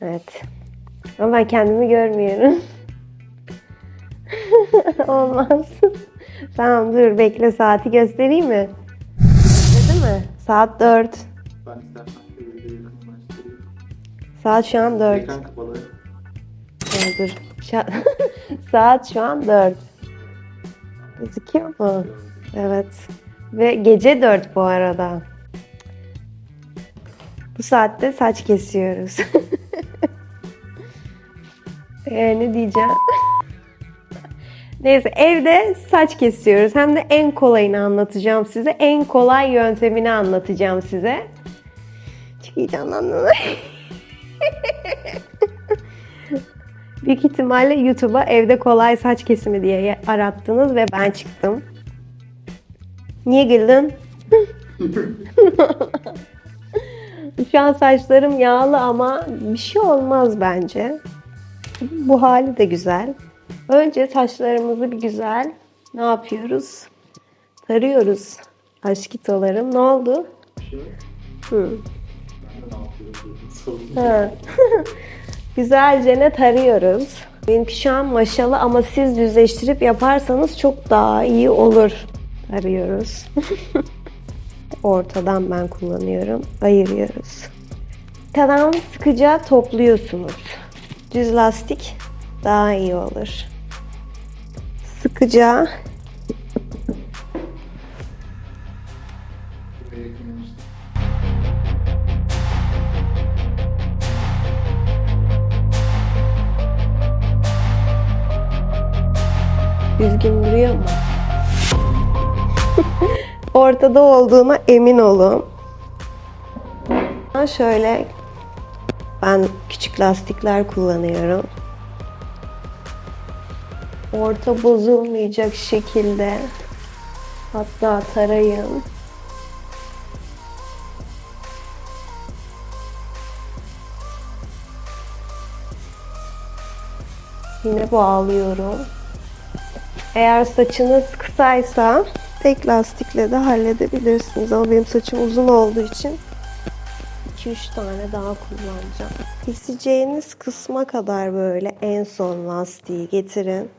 Evet. Ama ben kendimi görmüyorum. Olmaz. tamam dur bekle saati göstereyim mi? Değil mi? Saat 4. Ben istersen şöyle bir yakınlaştırayım. Saat şu an 4. Ekran kapalı. Ya dur. Şa- Saat şu an 4. Gözüküyor mu? Evet. Ve gece 4 bu arada. Bu saatte saç kesiyoruz. ee, ne diyeceğim? Neyse evde saç kesiyoruz. Hem de en kolayını anlatacağım size. En kolay yöntemini anlatacağım size. Çok heyecanlandım. Büyük ihtimalle YouTube'a evde kolay saç kesimi diye arattınız ve ben çıktım. Niye güldün? Şu an saçlarım yağlı ama bir şey olmaz bence. Bu hali de güzel. Önce saçlarımızı bir güzel ne yapıyoruz? Tarıyoruz. Aşkitolarım. Ne oldu? Şey. Hı. Ha. Güzelce ne tarıyoruz. Benimki şu an maşalı ama siz düzleştirip yaparsanız çok daha iyi olur. Tarıyoruz. Ortadan ben kullanıyorum. Ayırıyoruz. Ortadan sıkıca topluyorsunuz. Düz lastik daha iyi olur. Sıkıca. Düzgün duruyor mu? Ortada olduğuna emin olun. Şöyle ben küçük lastikler kullanıyorum. Orta bozulmayacak şekilde hatta tarayın. Yine bağlıyorum. Eğer saçınız kısaysa tek lastikle de halledebilirsiniz. Ama benim saçım uzun olduğu için 2-3 tane daha kullanacağım. Keseceğiniz kısma kadar böyle en son lastiği getirin.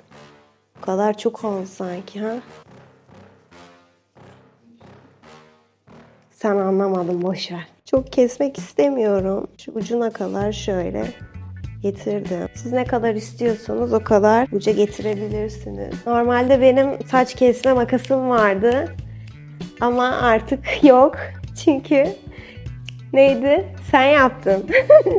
Bu kadar çok oldu sanki ha? Sen anlamadın boş ver. Çok kesmek istemiyorum. Şu ucuna kadar şöyle getirdim. Siz ne kadar istiyorsanız o kadar uca getirebilirsiniz. Normalde benim saç kesme makasım vardı. Ama artık yok. Çünkü neydi? Sen yaptın.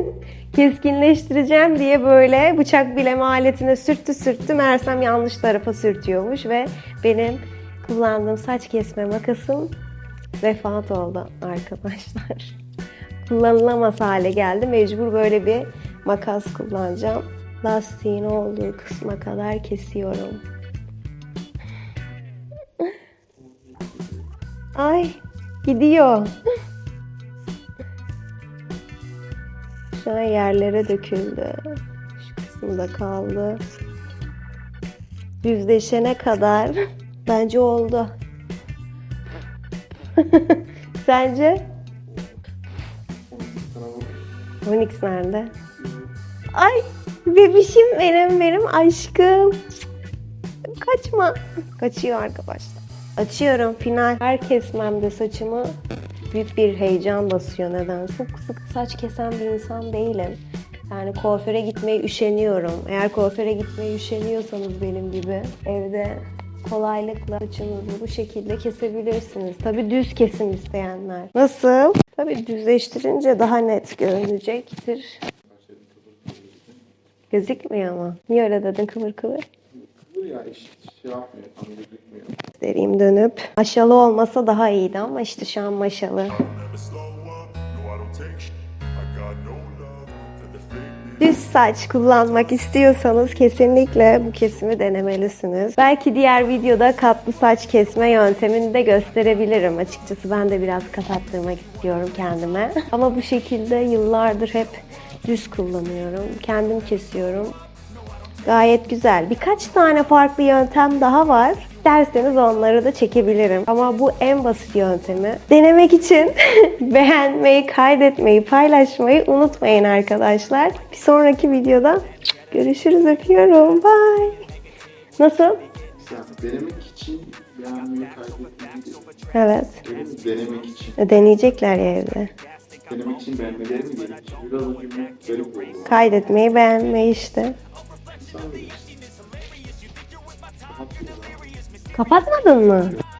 Keskinleştireceğim diye böyle bıçak bileme aletine sürttü sürttü. Meğersem yanlış tarafa sürtüyormuş ve benim kullandığım saç kesme makasım vefat oldu arkadaşlar. Kullanılamaz hale geldi. Mecbur böyle bir makas kullanacağım. Lastiğin olduğu kısma kadar kesiyorum. Ay gidiyor. An yerlere döküldü. Şu kısımda kaldı. Düzleşene kadar bence oldu. Sence? Onyx nerede? Ay bebişim benim benim aşkım. Kaçma. Kaçıyor arkadaşlar. Açıyorum final. Her kesmemde saçımı büyük bir heyecan basıyor nedense. Çok sık saç kesen bir insan değilim. Yani kuaföre gitmeye üşeniyorum. Eğer kuaföre gitmeye üşeniyorsanız benim gibi evde kolaylıkla saçınızı bu şekilde kesebilirsiniz. Tabii düz kesim isteyenler. Nasıl? Tabii düzleştirince daha net görünecektir. Gözükmüyor mu? Niye öyle dedin kıvır kıvır? Kıvır ya iş şey yapmıyor. Tam gözükmüyor. Göstereyim dönüp. Maşalı olmasa daha iyiydi ama işte şu an maşalı. Düz saç kullanmak istiyorsanız kesinlikle bu kesimi denemelisiniz. Belki diğer videoda katlı saç kesme yöntemini de gösterebilirim. Açıkçası ben de biraz kat attırmak istiyorum kendime. Ama bu şekilde yıllardır hep düz kullanıyorum. Kendim kesiyorum. Gayet güzel. Birkaç tane farklı yöntem daha var. İsterseniz onları da çekebilirim. Ama bu en basit yöntemi. Denemek için beğenmeyi, kaydetmeyi, paylaşmayı unutmayın arkadaşlar. Bir sonraki videoda görüşürüz. Öpüyorum. Bye. Nasıl? Denemek için beğenmeyi kaybetmeyi değil. Evet. Denemek için. E, Deneyecekler ya evde. Denemek için beğenmeleri mi gerekiyor? Biraz garip oldu. Kaydetmeyi, beğenmeyi işte. Sen Kapatmadın mı?